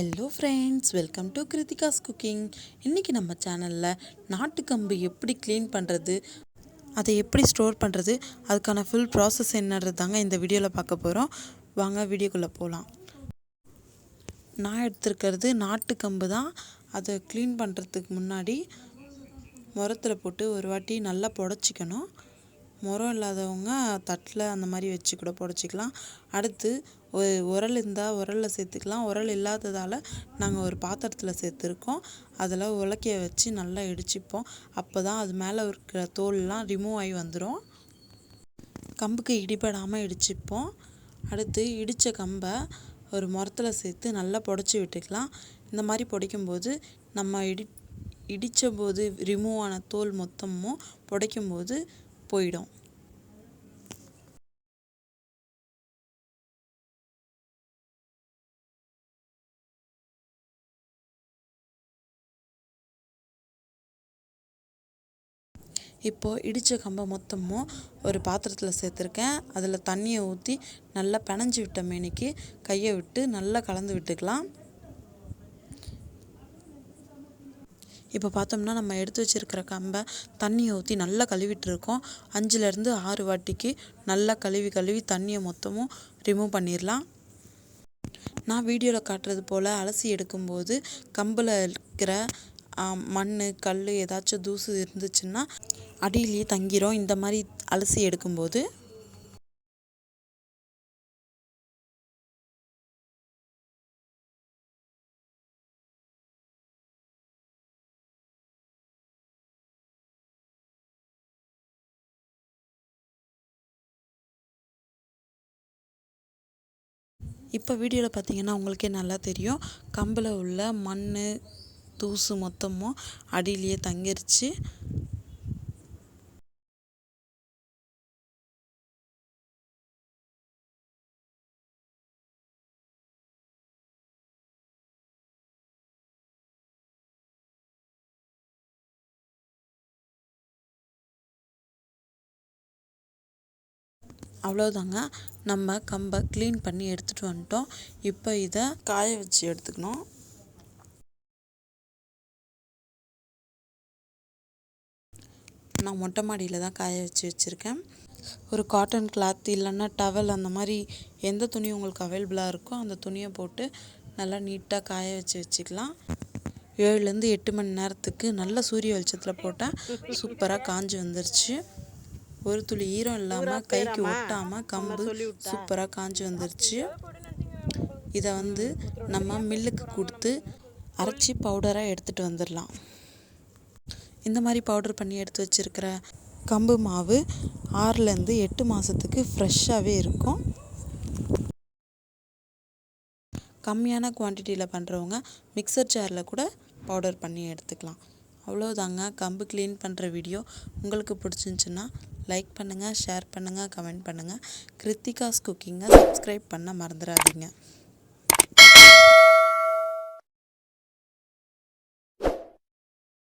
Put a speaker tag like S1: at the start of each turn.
S1: Hello friends welcome to Kiruthika's cooking இன்றைக்கி நம்ம சேனலில் நாட்டுக்கம்பு எப்படி க்ளீன் பண்ணுறது அதை எப்படி ஸ்டோர் பண்ணுறது அதுக்கான ஃபுல் ப்ராசஸ் என்னன்றது தாங்க இந்த வீடியோவில் பார்க்க போகிறோம் வாங்க வீடியோக்குள்ளே போகலாம் நான் எடுத்துருக்கிறது நாட்டுக்கம்பு தான். அதை க்ளீன் பண்ணுறதுக்கு முன்னாடி முரத்தில் போட்டு ஒரு வாட்டி நல்லா புடச்சிக்கணும். முரம் இல்லாதவங்க தட்டில் அந்த மாதிரி வச்சு கூட புடச்சிக்கலாம். அடுத்து ஒரு உரல் இருந்தால் உரலில் சேர்த்துக்கலாம். உரல் இல்லாததால் நாங்கள் ஒரு பாத்திரத்தில் சேர்த்துருக்கோம். அதில் உலக்கைய வச்சு நல்லா இடிச்சுப்போம். அப்போ தான் அது மேலே இருக்கிற தோல்லாம் ரிமூவ் ஆகி வந்துடும் கம்புக்கு இடிபடாமல் இடிச்சுப்போம். அடுத்து இடித்த கம்பை ஒரு முரத்தில் சேர்த்து நல்லா புடச்சி விட்டுக்கலாம். இந்த மாதிரி புடைக்கும்போது நம்ம இடி இடித்த போது ரிமூவ் ஆன தோல் மொத்தமும் புடைக்கும்போது போயிடும். இப்போது இடித்த கம்பை மொத்தமும் ஒரு பாத்திரத்தில் சேர்த்துருக்கேன். அதில் தண்ணியை ஊற்றி நல்லா பினஞ்சி விட்ட மேனிக்கு கையை விட்டு நல்லா கலந்து விட்டுக்கலாம். இப்போ பார்த்தோம்னா நம்ம எடுத்து வச்சுருக்கிற கம்பை தண்ணியை ஊற்றி நல்லா கழுவிட்டுருக்கோம். அஞ்சுலேருந்து ஆறு வாட்டிக்கு நல்லா கழுவி கழுவி தண்ணியை மொத்தமும் ரிமூவ் பண்ணிடலாம். நான் வீடியோவில் காட்டுறது போல் அலசி எடுக்கும்போது கம்பில் இருக்கிற மண் கல் ஏதாச்சும் தூசு இருந்துச்சுன்னா அடியிலேயே தங்கிரும். இந்த மாதிரி அலசி எடுக்கும்போது இப்போ வீடியோவில் பார்த்தீங்கன்னா உங்களுக்கே நல்லா தெரியும். கம்பில் உள்ள மண் தூசு மொத்தமும் அடியிலேயே தங்கிருச்சு. அவ்வளோதாங்க நம்ம கம்பை க்ளீன் பண்ணி எடுத்துகிட்டு வந்துட்டோம். இப்போ இதை காய வச்சு எடுத்துக்கணும். நான் மொட்டை மாடியில் தான் காய வச்சு வச்சுருக்கேன். ஒரு காட்டன் கிளாத் இல்லைன்னா டவல் அந்த மாதிரி எந்த துணி உங்களுக்கு அவைலபிளாக இருக்கோ அந்த துணியை போட்டு நல்லா நீட்டாக காய வச்சு வச்சுக்கலாம். ஏழுலேருந்து எட்டு மணி நேரத்துக்கு நல்ல சூரிய வெளிச்சத்தில் போட்டால் சூப்பராக காஞ்சி வந்துருச்சு. ஒரு துளி ஈரம் இல்லாமல் கைக்கு ஒட்டாமல் கம்பு சூப்பராக காஞ்சி வந்துருச்சு. இதை வந்து நம்ம மில்லுக்கு கொடுத்து அரைச்சி பவுடராக எடுத்துகிட்டு வந்துடலாம் இந்த மாதிரி பவுடர் பண்ணி எடுத்து வச்சுருக்கிற கம்பு மாவு ஆறுலேருந்து எட்டு மாதத்துக்கு ஃப்ரெஷ்ஷாகவே இருக்கும். கம்மியான குவான்டிட்டியில் பண்ணுறவங்க மிக்சர் ஜாரில் கூட பவுடர் பண்ணி எடுத்துக்கலாம். அவ்வளோதாங்க கம்பு க்ளீன் பண்ணுற வீடியோ உங்களுக்கு பிடிச்சிருந்துச்சின்னா லைக் பண்ணுங்கள் ஷேர் பண்ணுங்கள் கமெண்ட் பண்ணுங்கள் கிருத்திகாஸ் குக்கிங்கை சப்ஸ்கிரைப் பண்ண மறந்துடாதீங்க